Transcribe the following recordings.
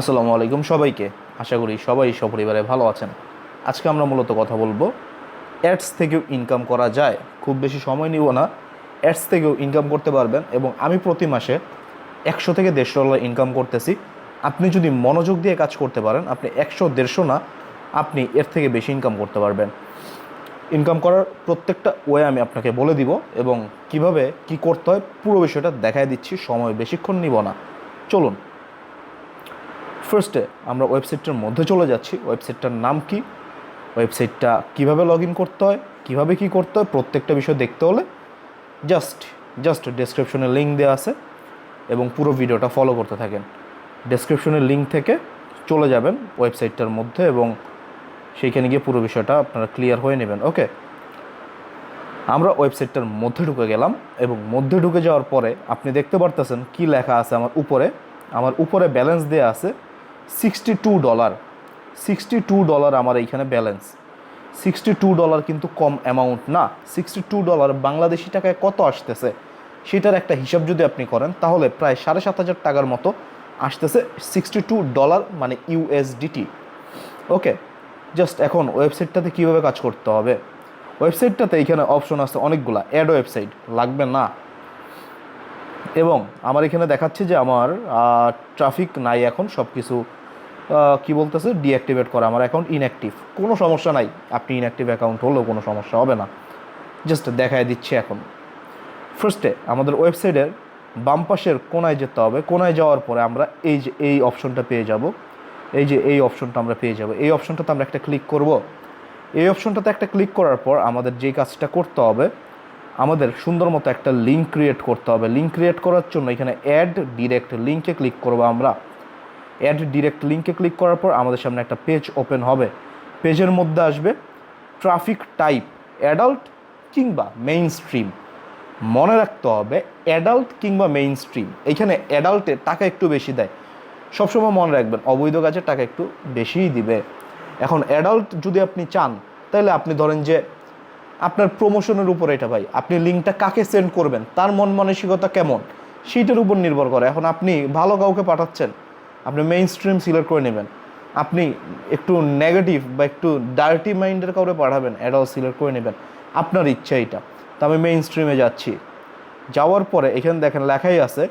আসসালামু আলাইকুম সবাইকে। আশা করি সবাই সপরিবারে ভালো আছেন। আজকে আমরা মূলত কথা বলব, অ্যাডস থেকেও ইনকাম করা যায়। খুব বেশি সময় নিব না। অ্যাডস থেকেও ইনকাম করতে পারবেন এবং আমি প্রতি মাসে একশো থেকে দেড়শো ডলার ইনকাম করতেছি। আপনি যদি মনোযোগ দিয়ে কাজ করতে পারেন, আপনি একশো, দেড়শো না, আপনি এর থেকে বেশি ইনকাম করতে পারবেন। ইনকাম করার প্রত্যেকটা ওয়ে আমি আপনাকে বলে দিব এবং কীভাবে কি করতে হয় পুরো বিষয়টা দেখায় দিচ্ছি। সময় বেশিক্ষণ নিব না। চলুন। ফার্স্টে আমরা ওয়েবসাইটটার মধ্যে চলে যাচ্ছি। ওয়েবসাইটটার নাম কি? ওয়েবসাইটটা কীভাবে লগ ইন করতে হয়? কীভাবে কি করতে হয়? প্রত্যেকটা বিষয় দেখতে হলে জাস্ট জাস্ট ডেসক্রিপশনে লিঙ্ক দেওয়া আছে এবং পুরো ভিডিওটা ফলো করতে থাকেন। ডেসক্রিপশনের লিঙ্ক থেকে চলে যাবেন ওয়েবসাইটটার মধ্যে এবং সেইখানে গিয়ে পুরো বিষয়টা আপনারা ক্লিয়ার হয়ে নেবেন। ওকে আমরা ওয়েবসাইটটার মধ্যে ঢুকে গেলাম এবং মধ্যে ঢুকে যাওয়ার পরে আপনি দেখতে পারতেছেন কি লেখা আছে আমার উপরে। আমার উপরে ব্যালেন্স দেওয়া আছে। Sixty two dollar sixty two dollar আমার এইখানে ব্যালেন্স সিক্সটি টু ডলার কিন্তু কম অ্যামাউন্ট না। সিক্সটি টু ডলার বাংলাদেশি টাকায় কত আসতেছে? সেটার একটা হিসাব যদি আপনি করেন, তাহলে প্রায় সাড়ে সাত হাজার টাকার মতো আসতেছে সিক্সটি টু ডলার মানে ইউএসডিটি ওকে জাস্ট এখন ওয়েবসাইটটাতে কীভাবে কাজ করতে হবে? ওয়েবসাইটটাতে এইখানে অপশন আছে অনেকগুলা। অ্যাড ওয়েবসাইট লাগবে না। এবং আমার এখানে দেখাচ্ছে যে আমার ট্রাফিক নাই এখন সব কিছু কী বলতেছে ডিঅ্যাক্টিভেট করা, আমার অ্যাকাউন্ট ইনঅ্যাক্টিভ কোনো সমস্যা নাই, আপনি ইনঅ্যাক্টিভ অ্যাকাউন্ট হলেও কোনো সমস্যা হবে না। জাস্ট দেখায় দিচ্ছি এখন। ফার্স্টে আমাদের ওয়েবসাইটের বাম পাশের কোনায় যেতে হবে। কোনায় যাওয়ার পরে আমরা এই যে, এই অপশনটা পেয়ে যাব। এই যে, এই অপশনটা আমরা পেয়ে যাব। এই অপশনটাতে আমরা একটা ক্লিক করব। এই অপশনটাতে একটা ক্লিক করার পর আমাদের যে কাজটা করতে হবে আমাদের সুন্দর মতো একটা লিঙ্ক ক্রিয়েট করতে হবে। লিঙ্ক ক্রিয়েট করার জন্য এখানে অ্যাড ডিরেক্ট লিঙ্কে ক্লিক করব আমরা। অ্যাড ডিরেক্ট লিঙ্কে ক্লিক করার পর আমাদের সামনে একটা পেজ ওপেন হবে। পেজের মধ্যে আসবে ট্রাফিক টাইপ অ্যাডাল্ট কিংবা মেইন স্ট্রিম মনে রাখতে হবে অ্যাডাল্ট কিংবা মেইন স্ট্রিম এইখানে অ্যাডাল্টে টাকা একটু বেশি দেয়। সবসময় মনে রাখবেন, অবৈধ কাজে টাকা একটু বেশিই দিবে। এখন অ্যাডাল্ট যদি আপনি চান, তাহলে আপনি ধরেন যে আপনার প্রমোশনের উপর এটা ভাই। আপনি লিঙ্কটা কাকে সেন্ড করবেন? তার মন মানসিকতা কেমন? সেইটার উপর নির্ভর করে। এখন আপনি ভালো কাউকে পাঠাচ্ছেন, আপনি মেইন স্ট্রিম সিলেক্ট করে নেবেন। আপনি একটু নেগেটিভ বা একটু ডার্টি মাইন্ডের কাউকে পাঠাবেন অ্যাডাল্ট সিলেক্ট করে নেবেন। আপনার ইচ্ছা এটা। তো আমি মেইন স্ট্রিমে যাচ্ছি। যাওয়ার পরে এখানে দেখেন লেখাই আছে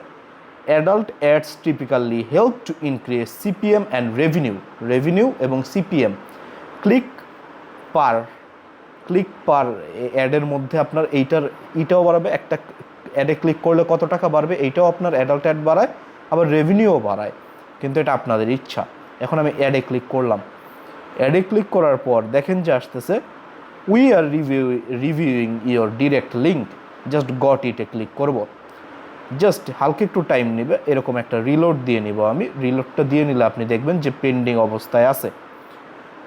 adult ads typically help to increase CPM and revenue revenue এবং CPM click per click per অ্যাডের মধ্যে আপনার এইটার, এইটাও বাড়াবে, একটা অ্যাডে ক্লিক করলে কত টাকা বাড়বে, এইটাও আপনার অ্যাডাল্ট অ্যাড বাড়ায়, আবার রেভিনিউও বাড়ায়। কিন্তু এটা আপনাদের ইচ্ছা। এখন আমি অ্যাডে ক্লিক করলাম। অ্যাডে ক্লিক করার পর দেখেন যে আসতেছে we are review reviewing your direct link just got ইটে click করব। জাস্ট হালকা একটু টাইম নেবে, এরকম একটা রিলোড দিয়ে নিব আমি। রিলোডটা দিয়ে নিলে আপনি দেখবেন যে পেন্ডিং অবস্থায় আছে।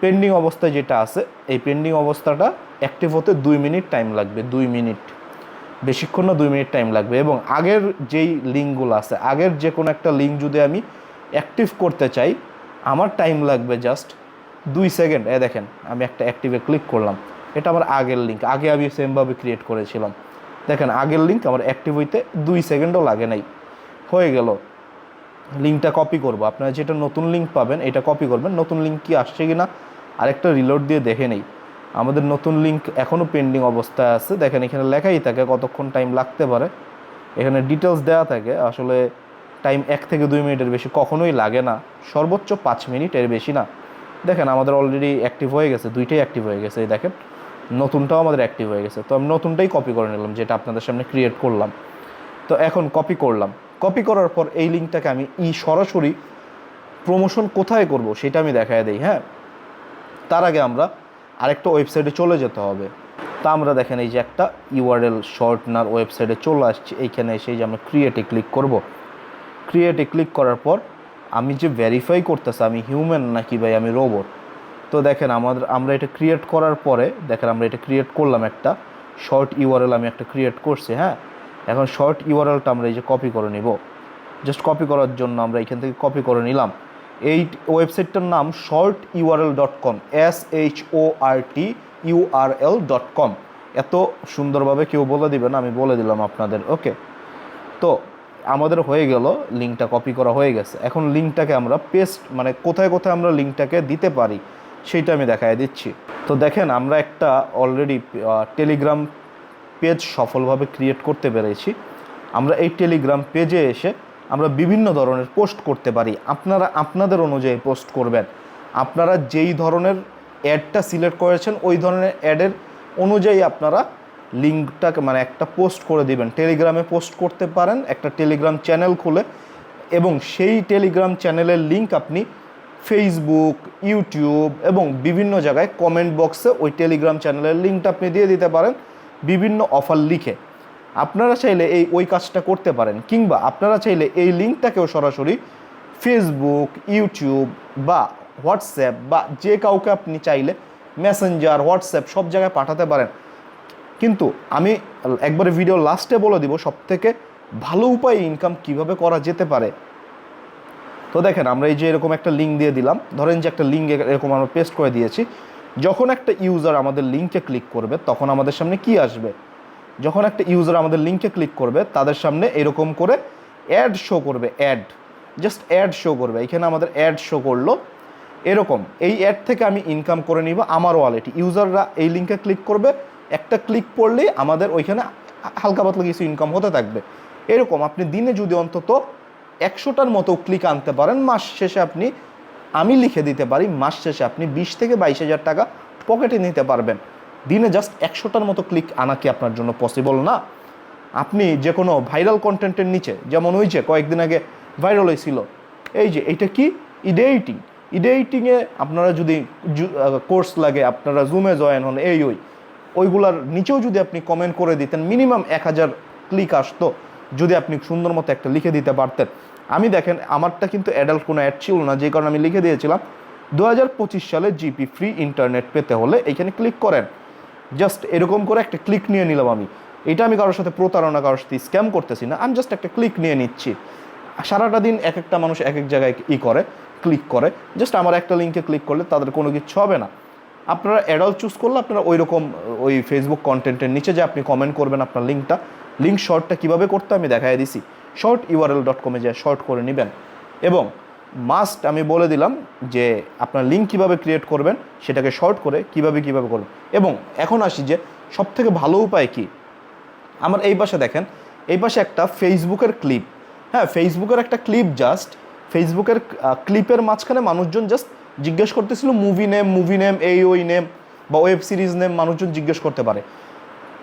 পেন্ডিং অবস্থায় যেটা আছে, এই পেন্ডিং অবস্থাটা অ্যাক্টিভ হতে দুই মিনিট টাইম লাগবে, দুই মিনিট। বেশিক্ষণ না দুই মিনিট টাইম লাগবে এবং আগের যেই লিঙ্কগুলো আছে, আগের যে কোনো একটা লিঙ্ক যদি আমি অ্যাক্টিভ করতে চাই, আমার টাইম লাগবে জাস্ট দুই সেকেন্ড এ দেখেন, আমি একটা অ্যাক্টিভে ক্লিক করলাম। এটা আমার আগের লিঙ্ক আগে আমি সেমভাবে ক্রিয়েট করেছিলাম। দেখেন, আগের লিঙ্ক আমার অ্যাক্টিভ হইতে দুই সেকেন্ডও লাগে নাই। হয়ে গেল। লিঙ্কটা কপি করব। আপনারা যেটা নতুন লিঙ্ক পাবেন, এটা কপি করবেন। নতুন লিঙ্ক কি আসছে কি না আরেকটা রিলোড দিয়ে দেখে নেই। আমাদের নতুন লিঙ্ক এখনও পেন্ডিং অবস্থায় আছে। দেখেন এখানে লেখাই থাকে কতক্ষণ টাইম লাগতে পারে। এখানে ডিটেলস দেওয়া থাকে। আসলে টাইম এক থেকে দুই মিনিটের বেশি কখনোই লাগে না। সর্বোচ্চ পাঁচ মিনিট এর বেশি না। দেখেন আমাদের অলরেডি অ্যাক্টিভ হয়ে গেছে। দুইটাই অ্যাক্টিভ হয়ে গেছে, এই দেখেন। নতুনটাও আমাদের অ্যাক্টিভ হয়ে গেছে। তো আমি নতুনটাই কপি করে নিলাম, যেটা আপনাদের সামনে ক্রিয়েট করলাম। তো এখন কপি করলাম। কপি করার পর এই লিঙ্কটাকে আমি ই সরাসরি প্রমোশন কোথায় করব, সেটা আমি দেখায় দিই হ্যাঁ? তার আগে আমরা আরেকটা ওয়েবসাইটে চলে যেতে হবে। তা আমরা দেখেন এই যে একটা ইউআরএল শর্টনার ওয়েবসাইটে চলে আসছি। এইখানে এসে যে আমরা ক্রিয়েটে ক্লিক করব। ক্রিয়েটে ক্লিক করার পর আমি যে ভেরিফাই করতেছি, আমি হিউম্যান নাকি ভাই, আমি রোবট তো দেখেন আমাদের, আমরা এটা ক্রিয়েট করার পরে, দেখেন আমরা এটা ক্রিয়েট করলাম একটা শর্ট ইউআরএল, আমি একটা ক্রিয়েট করছি হ্যাঁ? এখন শর্ট ইউআরএলটা আমরা এই যে কপি করে নিব। জাস্ট কপি করার জন্য আমরা এখান থেকে কপি করে নিলাম। এই ওয়েবসাইটটার নাম short URL dot com S H O R T URL dot com এত সুন্দরভাবে কেউ বলে দিবেন, আমি বলে দিলাম আপনাদের, ওকে? তো আমাদের হয়ে গেল, লিঙ্কটা কপি করা হয়ে গেছে। এখন লিঙ্কটাকে আমরা পেস্ট মানে কোথায় কোথায় আমরা লিঙ্কটাকে দিতে পারি, সেইটা আমি দেখায় দিচ্ছি। তো দেখেন, আমরা একটা অলরেডি টেলিগ্রাম পেজ সফলভাবে ক্রিয়েট করতে পেরেছি। আমরা এই টেলিগ্রাম পেজে এসে আমরা বিভিন্ন ধরনের পোস্ট করতে পারি। আপনারা, আপনাদের অনুযায়ী পোস্ট করবেন। আপনারা যেই ধরনের অ্যাডটা সিলেক্ট করেছেন, ওই ধরনের অ্যাডের অনুযায়ী আপনারা লিঙ্কটাকে মানে একটা পোস্ট করে দিবেন। টেলিগ্রামে পোস্ট করতে পারেন, একটা টেলিগ্রাম চ্যানেল খুলে এবং সেই টেলিগ্রাম চ্যানেলের লিঙ্ক আপনি ফেসবুক ইউটিউব এবং বিভিন্ন জায়গায় কমেন্ট বক্সে ওই টেলিগ্রাম চ্যানেলের লিঙ্কটা আপনি দিয়ে দিতে পারেন। বিভিন্ন অফার লিখে। আপনারা চাইলে এই ওই কাজটা করতে পারেন, কিংবা আপনারা চাইলে এই লিঙ্কটাকেও সরাসরি ফেসবুক ইউটিউব বা হোয়াটসঅ্যাপ বা যে কাউকে আপনি চাইলে মেসেঞ্জার হোয়াটসঅ্যাপ সব জায়গায় পাঠাতে পারেন। কিন্তু আমি একবারে ভিডিও লাস্টে বলে দিব সব থেকে ভালো উপায়ে ইনকাম কীভাবে করা যেতে পারে। তো দেখেন, আমরা এই যে এরকম একটা লিঙ্ক দিয়ে দিলাম। ধরেন যে একটা লিঙ্ক এরকম আমরা পেস্ট করে দিয়েছি। যখন একটা ইউজার আমাদের লিঙ্কে ক্লিক করবে, তখন আমাদের সামনে কি আসবে? যখন একটা ইউজার আমাদের লিঙ্কে ক্লিক করবে, তাদের সামনে এরকম করে অ্যাড শো করবে অ্যাড জাস্ট অ্যাড শো করবে। এখানে আমাদের অ্যাড শো করল। এরকম, এই অ্যাড থেকে আমি ইনকাম করে নিব আমার ওয়ালেটে ইউজাররা এই লিঙ্কে ক্লিক করবে, একটা ক্লিক পড়লেই আমাদের ওইখানে হালকা পাতলা কিছু ইনকাম হতে থাকবে। এরকম, আপনি দিনে যদি অন্তত একশোটার মতো ক্লিক আনতে পারেন, মাস শেষে আপনি, আমি লিখে দিতে পারি, মাস শেষে আপনি বিশ থেকে বাইশ হাজার টাকা পকেটে নিতে পারবেন। দিনে জাস্ট একশোটার মতো ক্লিক আনা কি আপনার জন্য পসিবল না? আপনি যে কোনো ভাইরাল কন্টেন্টের নিচে, যেমন ওই যে কয়েকদিন আগে ভাইরাল হয়েছিল, এই যে এইটা কি? ইডেইটিং ইডেইটিংয়ে আপনারা যদি কোর্স লাগে, আপনারা জুমে জয়েন হন, এই ওই। ওইগুলার নিচেও যদি আপনি কমেন্ট করে দিতেন মিনিমাম এক হাজার ক্লিক আসতো, যদি আপনি সুন্দর মতো একটা লিখে দিতে পারতেন। আমি দেখেন, আমারটা কিন্তু অ্যাডাল্ট কোনো অ্যাড ছিল না যে কারণে আমি লিখে দিয়েছিলাম, দু হাজার পঁচিশ সালে জিপি ফ্রি ইন্টারনেট পেতে হলে এখানে ক্লিক করেন। জাস্ট এরকম করে একটা ক্লিক নিয়ে নিলাম আমি। এটা আমি কারোর সাথে প্রতারণা, কারোর সাথে স্ক্যাম করতেছি না। আমি জাস্ট একটা ক্লিক নিয়ে নিচ্ছি। সারাটা দিন এক একটা মানুষ এক এক জায়গায় ই করে ক্লিক করে। জাস্ট আমার একটা লিঙ্কে ক্লিক করলে তাদের কোনো কিছু হবে না। আপনারা অ্যাডাল্ট চুজ করলে আপনারা ওই রকম ওই ফেসবুক কন্টেন্টের নিচে যে আপনি কমেন্ট করবেন আপনার লিঙ্কটা লিঙ্ক শর্টটা কীভাবে করতে আমি দেখাই দিছি। শর্ট ইউআরএল ডট কমে যায় শর্ট করে নেবেন। এবং মাস্ট আমি বলে দিলাম যে আপনার লিঙ্ক কীভাবে ক্রিয়েট করবেন, সেটাকে শর্ট করে কীভাবে কীভাবে করবেন। এবং এখন আসি যে সবথেকে ভালো উপায় কি? আমার এই পাশে দেখেন, এই পাশে একটা ফেসবুকের ক্লিপ হ্যাঁ ফেসবুকের একটা ক্লিপ জাস্ট ফেসবুকের ক্লিপের মাঝখানে মানুষজন জাস্ট জিজ্ঞেস করতেছিল মুভি নেম মুভি নেম এই ওই নেম বা ওয়েব সিরিজ নেম মানুষজন জিজ্ঞেস করতে পারে।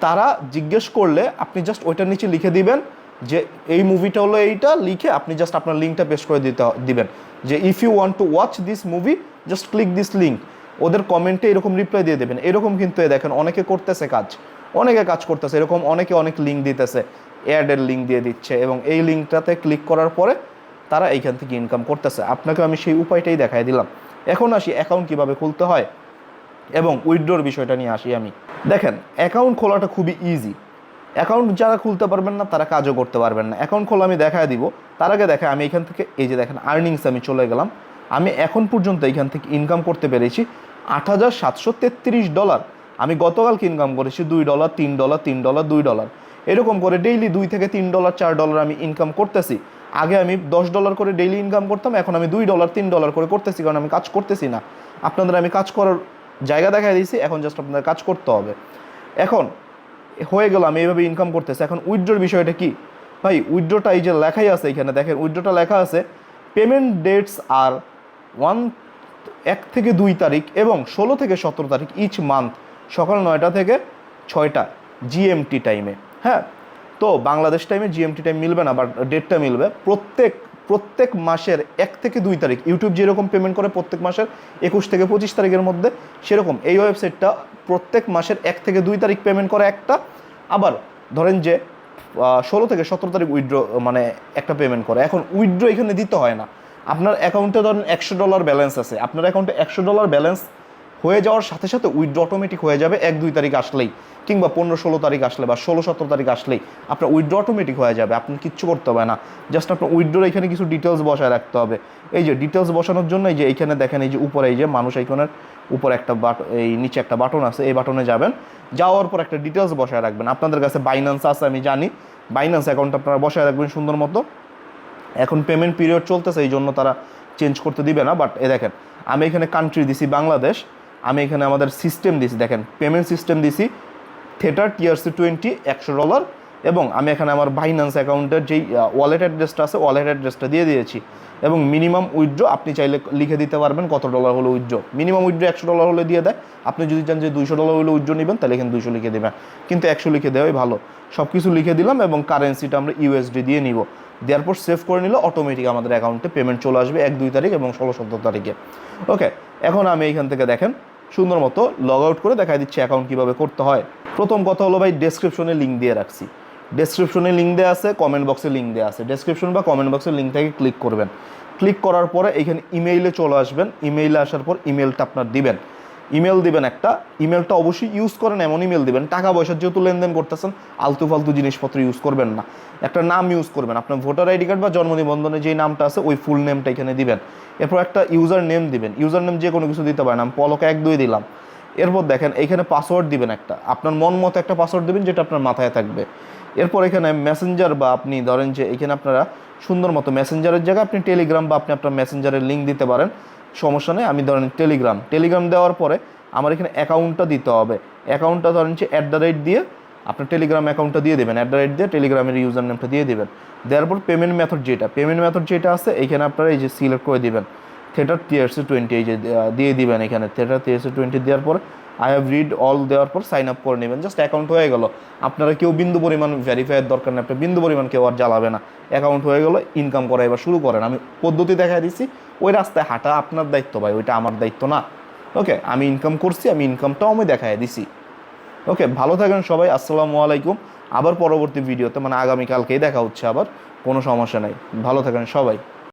তারা জিজ্ঞেস করলে আপনি জাস্ট ওইটার নিচে লিখে দিবেন যে এই মুভিটা হলো এইটা, লিখে আপনি জাস্ট আপনার লিঙ্কটা পেস্ট করে দিতে দিবেন। যে if you want to watch this movie just click this link ওদের কমেন্টে এরকম রিপ্লাই দিয়ে দেবেন। এরকম কিন্তু এ দেখেন, অনেকে করতেছে কাজ। অনেকে কাজ করতেছে। এরকম অনেকে অনেক লিঙ্ক দিতেছে। অ্যাডের লিঙ্ক দিয়ে দিচ্ছে এবং এই লিঙ্কটাতে ক্লিক করার পরে তারা এইখান থেকে ইনকাম করতেছে। আপনাকে আমি সেই উপায়টাই দেখাই দিলাম। এখন আসি অ্যাকাউন্ট কীভাবে খুলতে হয় এবং উইথড্রোর বিষয়টা নিয়ে আসি আমি। দেখেন অ্যাকাউন্ট খোলাটা খুবই ইজি অ্যাকাউন্ট যারা খুলতে পারবেন না, তারা কাজও করতে পারবেন না। অ্যাকাউন্ট খোলা আমি দেখায় দিব। তার আগে দেখা আমি এখান থেকে, এই যে দেখেন আর্নিংস আমি চলে গেলাম। আমি এখন পর্যন্ত এখান থেকে ইনকাম করতে পেরেছি আট হাজার সাতশো তেত্রিশ ডলার আমি গতকালকে ইনকাম করেছি দুই ডলার তিন ডলার তিন ডলার দুই ডলার এরকম করে ডেইলি দুই থেকে তিন ডলার চার ডলার আমি ইনকাম করতেছি। আগে আমি দশ ডলার করে ডেইলি ইনকাম করতাম, এখন আমি দুই ডলার তিন ডলার করে করতেছি, কারণ আমি কাজ করতেছি না। আপনাদের আমি কাজ করার জায়গা দেখাই দিয়েছি, এখন জাস্ট আপনাদের কাজ করতে হবে। এখন হয়ে গেল, আমি এইভাবে ইনকাম করতেছি। এখন উইথড্রোর বিষয়টা কি? ভাই উইথড্রোটা এই যে লেখাই আছে এখানে, দেখেন উইথড্রোটা লেখা আছে পেমেন্ট ডেটস আর ওয়ান এক থেকে দুই তারিখ এবং ষোলো থেকে সতেরো তারিখ ইচ মান্থ সকাল নয়টা থেকে ছয়টা জিএমটি টাইমে হ্যাঁ? তো বাংলাদেশ টাইমে জিএমটি টাইম মিলবে না বাট ডেটটা মিলবে। প্রত্যেক প্রত্যেক মাসের এক থেকে দুই তারিখ ইউটিউব যেরকম পেমেন্ট করে প্রত্যেক মাসের একুশ থেকে পঁচিশ তারিখের মধ্যে, সেরকম এই ওয়েবসাইটটা প্রত্যেক মাসের এক থেকে দুই তারিখ পেমেন্ট করে একটা। আবার ধরেন যে ষোলো থেকে সতেরো তারিখ উইথড্র মানে একটা পেমেন্ট করে। এখন উইথড্র এখানে দিতে হয় না। আপনার অ্যাকাউন্টে ধরেন একশো ডলার ব্যালেন্স আছে। আপনার অ্যাকাউন্টে একশো ডলার ব্যালেন্স হয়ে যাওয়ার সাথে সাথে উইড্রো অটোমেটিক হয়ে যাবে এক, দুই তারিখ আসলেই। কিংবা পনেরো ষোলো তারিখ আসলে বা ষোলো সতেরো তারিখ আসলেই আপনার উইথড্র অটোমেটিক হয়ে যাবে, আপনার কিচ্ছু করতে হবে না। জাস্ট আপনার উইথড্রোর এখানে কিছু ডিটেলস বসায় রাখতে হবে। এই যে ডিটেলস বসানোর জন্য এই যে এইখানে দেখেন এই যে উপরে এই যে মানুষ আইকনের উপরে একটা বাট এই নিচে একটা বাটন আছে, এই বাটনে যাবেন। যাওয়ার পর একটা ডিটেলস বসায় রাখবেন। আপনাদের কাছে বাইন্যান্স আছে, আমি জানি। বাইন্যান্স অ্যাকাউন্ট আপনারা বসায় রাখবেন সুন্দর মতো। এখন পেমেন্ট পিরিয়ড চলতেছে, এই জন্য তারা চেঞ্জ করতে দিবে না। বাট এ দেখেন, আমি এখানে কান্ট্রি দিছি বাংলাদেশ, আমি এখানে আমাদের সিস্টেম দিছি। দেখেন পেমেন্ট সিস্টেম দিছি থেটার টিআরসি টোয়েন্টি একশো ডলার এবং আমি এখানে আমার বাইন্যান্স অ্যাকাউন্টের যেই ওয়ালেট অ্যাড্রেসটা আছে ওয়ালেট অ্যাড্রেসটা দিয়ে দিয়েছি। এবং মিনিমাম উইথড্র আপনি চাইলে লিখে দিতে পারবেন কত ডলার হলো উইথড্র মিনিমাম উইথড্র একশো ডলার হলে দিয়ে দেয়। আপনি যদি চান যে দুইশো ডলার হলে উইথড্র নেবেন, তাহলে এখানে দুইশো লিখে দেবেন। কিন্তু একশো লিখে দেওয়াই ভালো। সব কিছু লিখে দিলাম এবং কারেন্সিটা আমরা ইউএসডি দিয়ে নিব। দেওয়ার পর সেভ করে নিলে অটোমেটিক আমাদের অ্যাকাউন্টে পেমেন্ট চলে আসবে এক দুই তারিখ এবং ষোলো সতেরো তারিখে। ওকে এখন আমি এইখান থেকে দেখেন। সুন্দর মতো লগ আউট করে দেখা দিচ্ছি অ্যাকাউন্ট কীভাবে করতে হয়। প্রথম কথা হলো ভাই ডেসক্রিপশনে লিঙ্ক দিয়ে রাখছি। ডেসক্রিপশনে লিঙ্ক দেওয়া আছে কমেন্ট বক্সে লিঙ্ক দেওয়া আছে। ডেসক্রিপশন বা কমেন্ট বক্সের লিঙ্ক থেকে ক্লিক করবেন। ক্লিক করার পরে এখানে ইমেইলে চলে আসবেন। ইমেইলে আসার পর ইমেলটা আপনার দিবেন। ইমেল দিবেন একটা ইমেলটা অবশ্যই ইউজ করেন, এমন ইমেল দিবেন। টাকা পয়সার যেহেতু লেনদেন করতেছেন, আলতু ফালতু জিনিসপত্র ইউজ করবেন না। একটা নাম ইউজ করবেন, আপনার ভোটার আইডি কার্ড বা জন্ম নিবন্ধনে যে নামটা আছে, ওই ফুল নেমটা এখানে দিবেন। এরপর একটা ইউজার নেম দিবেন। ইউজার নেম যে কোনো কিছু দিতে পারেন, আমি পলক এক দুই দিলাম। এরপর দেখেন, এখানে পাসওয়ার্ড দিবেন একটা। আপনার মন মতো একটা পাসওয়ার্ড দিবেন, যেটা আপনার মাথায় থাকবে। এরপর এখানে মেসেঞ্জার বা আপনি ধরেন যে এখানে আপনারা সুন্দর মতো মেসেঞ্জারের জায়গায় আপনি টেলিগ্রাম বা আপনি আপনার মেসেঞ্জারের লিঙ্ক দিতে পারেন। সমস্যা নেই, আমি ধরেন টেলিগ্রাম টেলিগ্রাম দেওয়ার পরে আমার এখানে অ্যাকাউন্টটা দিতে হবে। অ্যাকাউন্টটা ধরেন যে অ্যাট দ্য রেট দিয়ে আপনার টেলিগ্রাম অ্যাকাউন্টটা দিয়ে দেবেন। অ্যাট দ্য রেট দিয়ে টেলিগ্রামের ইউজার নেমটা দিয়ে দেবেন। দেওয়ার পর পেমেন্ট মেথড যেটা পেমেন্ট মেথড যেটা আছে, এখানে আপনারা এই যে সিলেক্ট করে দেবেন। থিয়েটার টিয়ার্সে টোয়েন্টি এই যে দিয়ে দিবেন এখানে। থিয়েটার টিয়ার্সে টোয়েন্টি দেওয়ার পর আই হ্যাভ রিড অল দেওয়ার পর সাইন আপ করে নেবেন। জাস্ট অ্যাকাউন্ট হয়ে গেল। আপনারা কেউ বিন্দু পরিমাণ ভেরিফাইয়ের দরকার নেই। আপনার বিন্দু পরিমাণ কেউ আর জ্বালাবে না। অ্যাকাউন্ট হয়ে গেল ইনকাম করা এবার শুরু করেন। আমি পদ্ধতি দেখা দিচ্ছি ওই রাস্তায় হাঁটা আপনার দায়িত্ব ভাই, ওইটা আমার দায়িত্ব না। ওকে আমি ইনকাম করছি, আমি ইনকামটাও আমি দেখাই দিছি। ওকে ভালো থাকেন সবাই, আসসালামু আলাইকুম। আবার পরবর্তী ভিডিওতে মানে আগামীকালকেই দেখা হচ্ছে আবার। কোনো সমস্যা নেই। ভালো থাকেন সবাই।